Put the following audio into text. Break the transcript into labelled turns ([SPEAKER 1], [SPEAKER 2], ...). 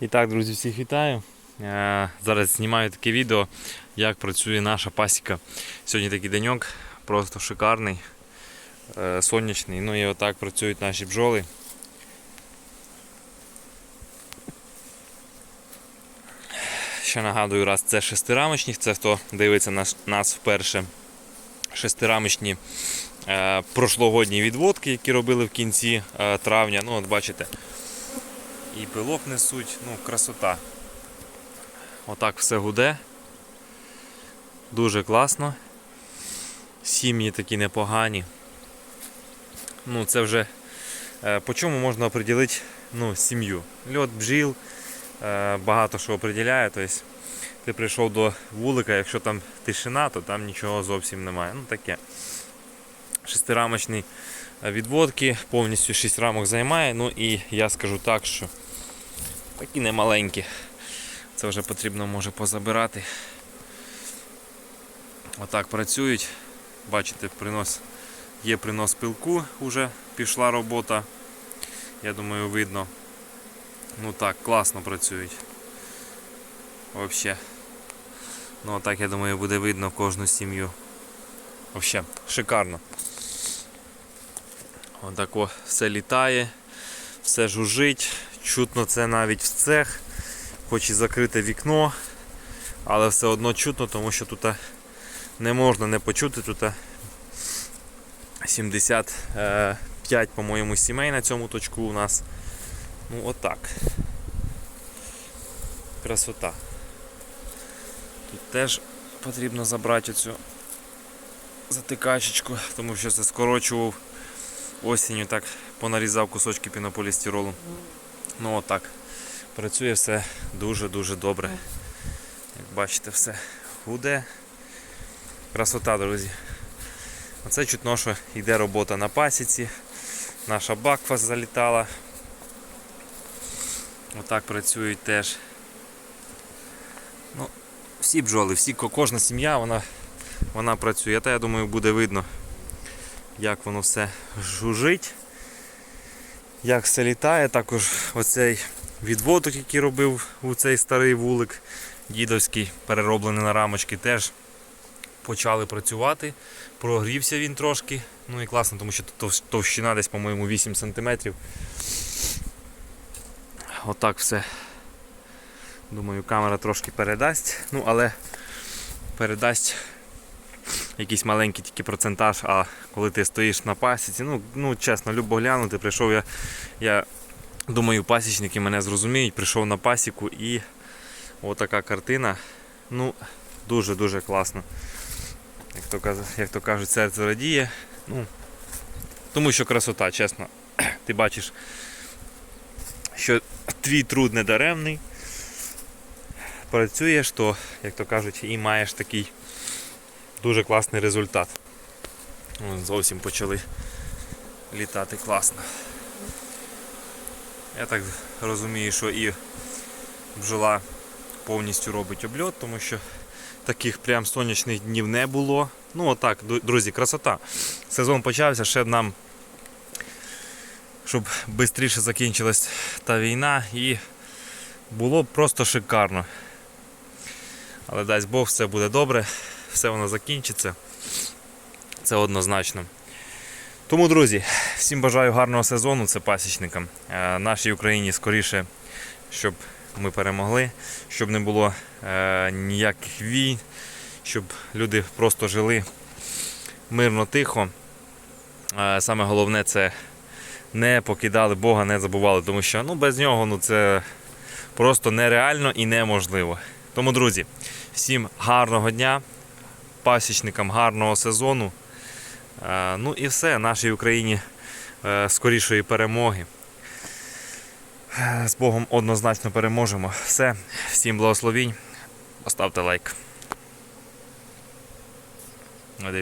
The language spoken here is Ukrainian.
[SPEAKER 1] І так, друзі, всіх вітаю. Е, Зараз знімаю таке відео, як працює наша пасіка. Сьогодні такий деньок, просто шикарний, е, сонячний. Ну і отак працюють наші бджоли. Ще нагадую раз, це шестирамочні, це хто дивиться нас, нас вперше. Шестирамочні е, прошлогодні відводки, які робили в кінці травня. Ну, от бачите, і пилок несуть, ну, красота. Отак все гуде. Дуже класно. Сім'ї такі непогані. Ну, це вже е, по чому можна оприділити ну, сім'ю. Льот бджіл, е, багато що оприділяє. Тобто, ти прийшов до вулика, якщо там тишина, то там нічого зовсім немає. Ну таке. Шестирамочний е, відводки, повністю 6 рамок займає. Ну і я скажу так, що такі немаленькі. Це вже потрібно може позабирати. Отак працюють. Бачите, принос, є принос пилку, вже пішла робота. Я думаю, видно. Ну так, класно працюють. Взагалі. Ну так, я думаю, буде видно кожну сім'ю. Взагалі, шикарно. Отако все літає, все жужить, чутно це навіть в цех, хоч і закрите вікно, але все одно чутно, тому що тут не можна не почути. Тут 75, по-моєму, сімей на цьому точку у нас. Ну отак. Красота. Тут теж потрібно забрати оцю затикачечку, тому що це скорочував осінню, так понарізав кусочки пінополістиролу. Ну отак. Працює все дуже-дуже добре. Як бачите, все гуде. Красота, друзі. Оце чутно, що йде робота на пасіці. Наша бакфа залітала. Отак працюють теж. Ну, всі бджоли, всі, кожна сім'я вона, вона працює. Та я думаю, буде видно, як воно все жужить, як все літає. Також оцей відводок, який робив у цей старий вулик, дідовський, перероблений на рамочки, теж почали працювати. Прогрівся він трошки. Ну і класно, тому що товщина десь, по-моєму, 8 см. Отак все. Думаю, камера трошки передасть. Ну, але передасть якийсь маленький тільки процентаж, а коли ти стоїш на пасіці, ну, ну чесно, любо глянути, прийшов я, я думаю, пасічники мене зрозуміють, прийшов на пасіку і отака картина. Ну, дуже-дуже класно. Як то, каз- як то кажуть, серце радіє. Ну, тому що красота, чесно. Ти бачиш, що твій труд не даремний. Працюєш, то, як то кажуть, і маєш такий дуже класний результат. Зовсім почали літати класно. Я так розумію, що і бджола повністю робить обльот, тому що таких прям сонячних днів не було. Ну отак, друзі, красота. Сезон почався, ще нам, щоб швидше закінчилась та війна і було просто шикарно. Але дасть Бог, все буде добре, все воно закінчиться. Це однозначно. Тому, друзі, всім бажаю гарного сезону, це пасічникам. Е, Нашій Україні скоріше, щоб ми перемогли, щоб не було е, ніяких війн, щоб люди просто жили мирно, тихо. Е, Саме головне це не покидали Бога, не забували, тому що ну, без нього ну, це просто нереально і неможливо. Тому, друзі, всім гарного дня, пасічникам гарного сезону. Е, Ну і все, нашій Україні е, скорішої перемоги. Е, З Богом однозначно переможемо. Все, всім благословінь. Поставте лайк.